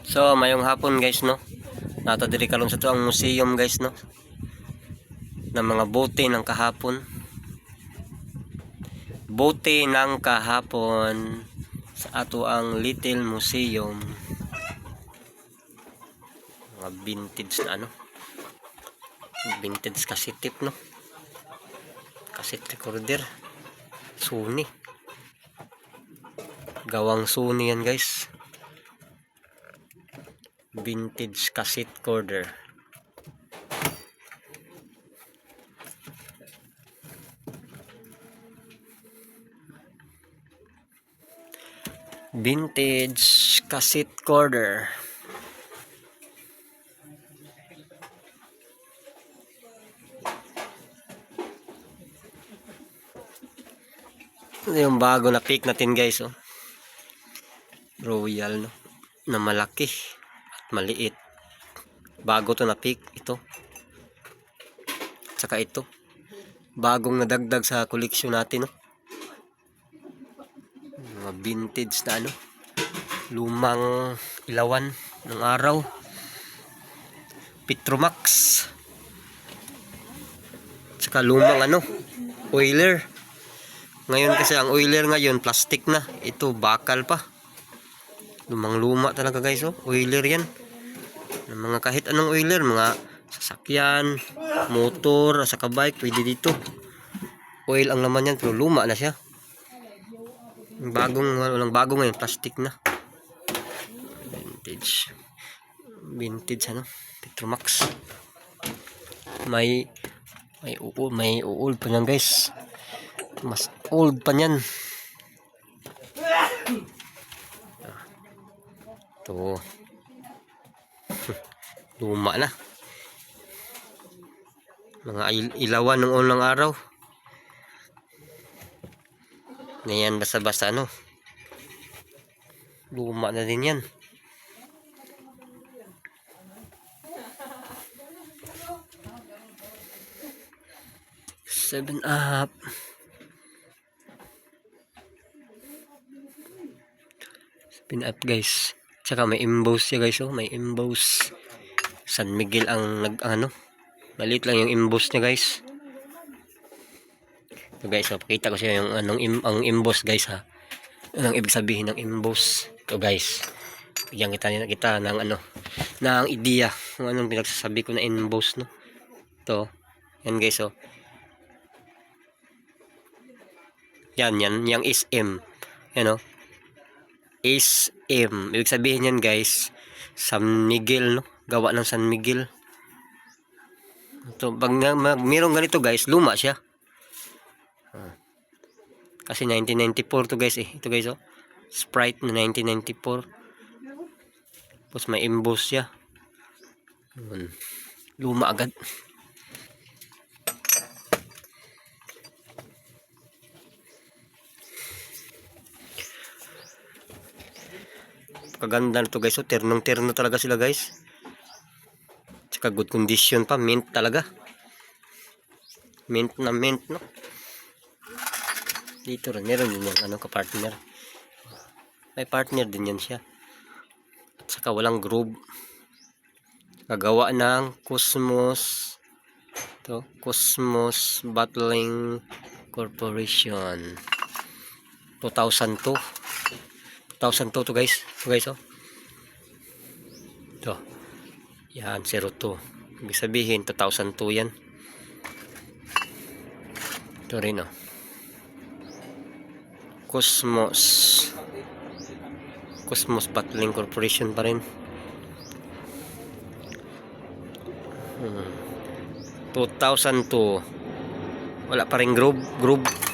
So, mayong hapon guys, no? Nata diri kalon sa to ang museum guys, no? Ng mga bote ng kahapon. Bote ng kahapon sa ato ang Little Museum. Mga vintage na ano? Vintage cassette no? Cassette recorder. Sony. Gawang Sony yan guys vintage cassette recorder. Vintage cassette recorder. Yung bago na pick natin guys oh. Royal no. Na malaki maliit. Bago to na pick ito. Tsaka ito. Bagong nadagdag sa koleksyon natin, no. Mga vintage na ano. Lumang ilawan ng araw. Petromax. Tsaka lumang ano, oiler. Ngayon kasi ang oiler ngayon plastic na. Ito bakal pa. Lumang luma talaga guys oh. Oiler yan mga kahit anong oiler, mga sasakyan, motor, saka bike, pwede dito. Oil ang laman yan, pero luma na siya. Bagong, walang bago ngayon, plastic na. Vintage. Vintage ano, Petromax. May, may uul, may uul pa yan guys. Mas old pa yan. Ito. Luma na. Mga il- ilawan ng unang araw. Ngayon basta-basta ano. Luma na din yan. Seven up. Seven up guys. Tsaka may emboss siya guys oh. May emboss. San Miguel ang nag ano. Maliit lang yung emboss niya guys. So guys, so, pakita ko siya yung anong im, ang emboss guys ha. Anong ibig sabihin ng emboss. Ito guys. Bigyan kita nila kita ng ano ng idea kung anong pinagsasabi ko na emboss no. Ito. Yan guys oh. Yan yan, yang is M. Yan oh. Is M. Ibig sabihin yan guys, San Miguel no. Gawa ng San Miguel. Ito, pag mag, mayroong ganito guys, luma siya. Ah. Kasi 1994 to guys eh. Ito guys oh. Sprite na 1994. Tapos may emboss siya. Luma agad. Kaganda nito guys. Oh, ternong terno talaga sila guys. Tsaka good condition pa. Mint talaga. Mint na mint no. Dito rin. Meron din yan. Ano ka-partner. May partner din yan siya. At saka walang groove. Kagawa ng Cosmos. To Cosmos Bottling Corporation. 2002. 2002 to guys. To guys oh. Ito. Yan, 02. Ibig sabihin, 2002 yan. Ito rin oh. Cosmos. Cosmos Bottling Corporation pa rin. Hmm. 2002. Wala pa rin groove. Groove.